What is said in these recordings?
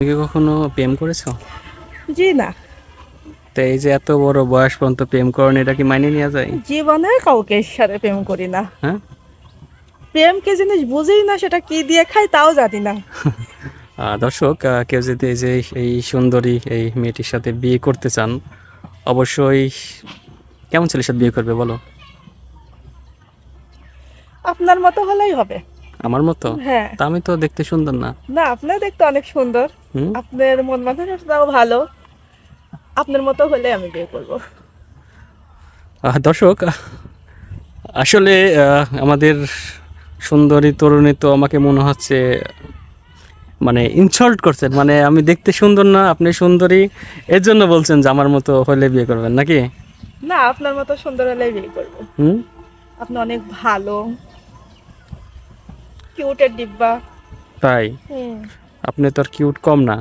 তুমি কি কখনো প্রেম করেছ? জি না। তো এই যে এত বড় বয়স পর্যন্ত প্রেম করেন এটা কি মাইনে নেওয়া যায়? জীবনে কাউকে সাথে প্রেম করি না। হ্যাঁ? প্রেম কি জিনিস বুঝি না সেটা কি দিয়ে খাই তাও জানি না। দর্শক কেউ যদি এই যে এই সুন্দরী এই মেয়েটির সাথে বিয়ে করতে চান অবশ্যই কেমন ছেলের সাথে বিয়ে করবে বলো? আপনার মতো হলেই হবে। আমার মতো? হ্যাঁ। তা আমি তো দেখতে সুন্দর না। না আপনার দেখতে অনেক সুন্দর। আপনার মন মানসিকতাও ভালো। আপনার মতো হলে আমি বিয়ে করব। দর্শক আসলে আমাদের সুন্দরী তরুণী তো আমাকে মনে হচ্ছে মানে ইনসাল্ট করছেন। মানে আমি দেখতে সুন্দর না আপনি সুন্দরী। এর জন্য বলছেন যে আমার মতো হলে বিয়ে করবেন নাকি? না আপনার মতো সুন্দর হলেই বিয়ে করব। হুম? আপনি অনেক ভালো। কিউটের ডিব্বা। তাই? হুম। আপনি তো আর কিউট কম না।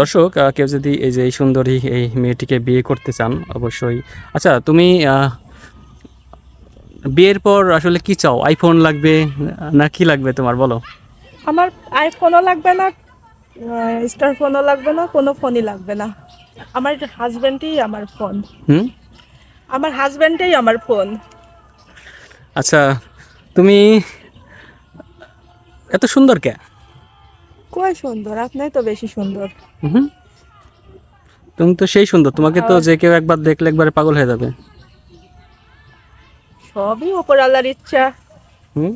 দর্শক কেউ যদি এই যে এই সুন্দরী এই মেয়েটিকে বিয়ে করতে চান অবশ্যই। আচ্ছা তুমি বিয়ের পর আসলে কি চাও? আইফোন লাগবে না কি লাগবে তোমার বলো। আমার আইফোনও লাগবে না স্টার ফোনও লাগবে না কোনো ফোনই লাগবে না। আমার হাজব্যান্ডই আমার ফোন হুম? আমার হাজব্যান্ডই আমার ফোন আচ্ছা তুমি এত সুন্দর কে? কয় সুন্দর আপনাই তো বেশি সুন্দর। হুম তুমি তো সেই সুন্দর তোমাকে তো যে কেউ একবার দেখলে একবারে পাগল হয়ে যাবে। সবই ওপর আল্লাহর ইচ্ছা। হুম।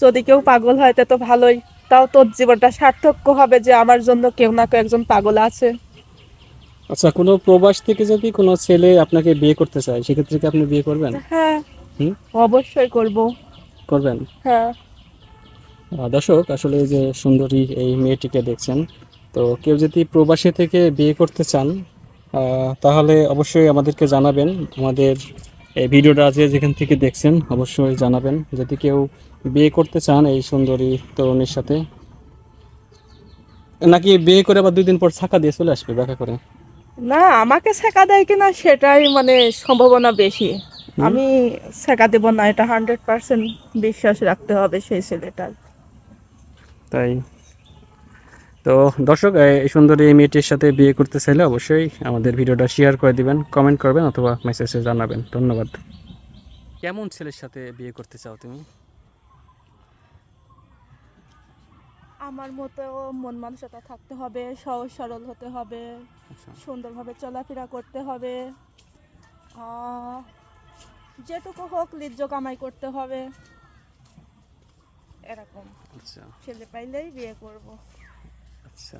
যদি কেউ পাগল হয় তা তো ভালোই তাও তোর জীবনটা সার্থক হবে যে আমার জন্য কেউ না কেউ একজন পাগল আছে। আচ্ছা কোনো প্রবাস থেকে যদি কোনো ছেলে আপনাকে বিয়ে করতে চায় সেক্ষেত্রে কি আপনি বিয়ে করবেন? হ্যাঁ। হুম? অবশ্যই করব। করবেন? হ্যাঁ। দর্শক আসলে যে সুন্দরী এই মেয়েটিকে দেখছেন তো কেউ যদি প্রবাসী থেকে বিয়ে করতে চান তাহলে অবশ্যই আমাদেরকে জানাবেন। আমাদের এই ভিডিওটা যে যেখান থেকে দেখছেন অবশ্যই জানাবেন। যদি কেউ বিয়ে করতে চান এই সুন্দরী তরুণীর সাথে নাকি বিয়ে করে আবার দুই দিন পর ছাকা দিয়ে চলে আসবে দেখা করে? না আমাকে ছাকা দেয় কিনা সেটাই মানে সম্ভাবনা বেশি। আমি শেখা দেব না এটা হান্ড্রেড পার্সেন্ট বিশ্বাস রাখতে হবে সেই ছেলেটার। তাই। তো দর্শক এই সুন্দরী এই মেয়েটির সাথে বিয়ে করতে চাইলে অবশ্যই আমাদের ভিডিওটা শেয়ার করে দিবেন কমেন্ট করবেন অথবা মেসেজে জানাবেন। ধন্যবাদ। কেমন ছেলের সাথে বিয়ে করতে চাও তুমি? আমার মতো মন মানসিকতা থাকতে হবে সহজ সরল হতে হবে আচ্ছা। সুন্দরভাবে চলাফেরা করতে হবে যেটুকু হোক লিজ্জ কামাই করতে হবে। এরকম। আচ্ছা। ছেলে পাইলেই বিয়ে করব। আচ্ছা।